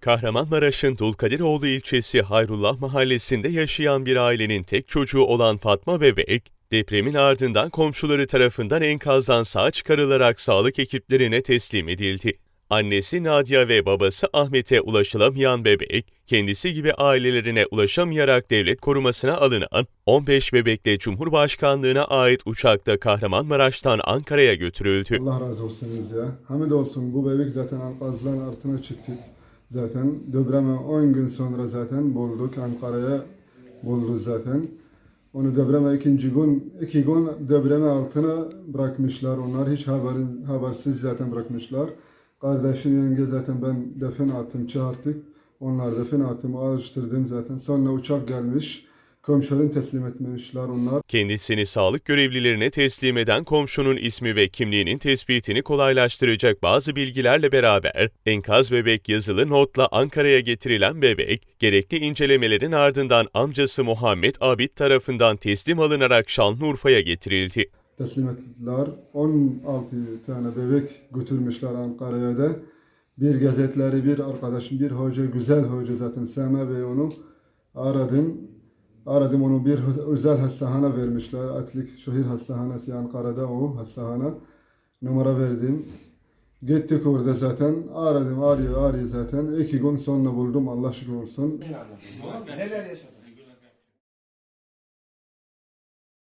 Kahramanmaraş'ın Dulkadiroğlu ilçesi Hayrullah mahallesinde yaşayan bir ailenin tek çocuğu olan Fatma Bebek, depremin ardından komşuları tarafından enkazdan sağ çıkarılarak sağlık ekiplerine teslim edildi. Annesi Nadia ve babası Ahmet'e ulaşılamayan bebek, kendisi gibi ailelerine ulaşamayarak devlet korumasına alınan 15 bebekle Cumhurbaşkanlığına ait uçakta Kahramanmaraş'tan Ankara'ya götürüldü. Allah razı olsunuz ya. Hamdolsun bu bebek zaten enkazların altına çıktık. Zaten depreme 10 gün sonra zaten bulduk. Ankara'ya bulduk zaten. Onu depreme ikinci gün, iki gün depreme altına bırakmışlar. Onlar hiç haberin, habersiz zaten bırakmışlar. Kardeşim yenge zaten ben defin attım çağırdık. Onlar defin attım araştırdım zaten. Sonra uçak gelmiş. Komşuların teslim etmişler onlar. Kendisini sağlık görevlilerine teslim eden komşunun ismi ve kimliğinin tespitini kolaylaştıracak bazı bilgilerle beraber enkaz bebek yazılı notla Ankara'ya getirilen bebek, gerekli incelemelerin ardından amcası Muhammed Abid tarafından teslim alınarak Şanlıurfa'ya getirildi. Teslim ettiler. 16 tane bebek götürmüşler Ankara'ya da. Bir gazetleri, bir arkadaşım, bir hoca, güzel hoca zaten Sema Bey onu aradım. Aradım onu bir özel hastahane vermişler. Atlik Şehir Hastanesi Ankara'da o hastahane. Numara verdim. Gittik orada zaten. Aradım, arıyor, arıyor zaten. İki gün sonra buldum Allah şükür olsun. Neler yaşadın?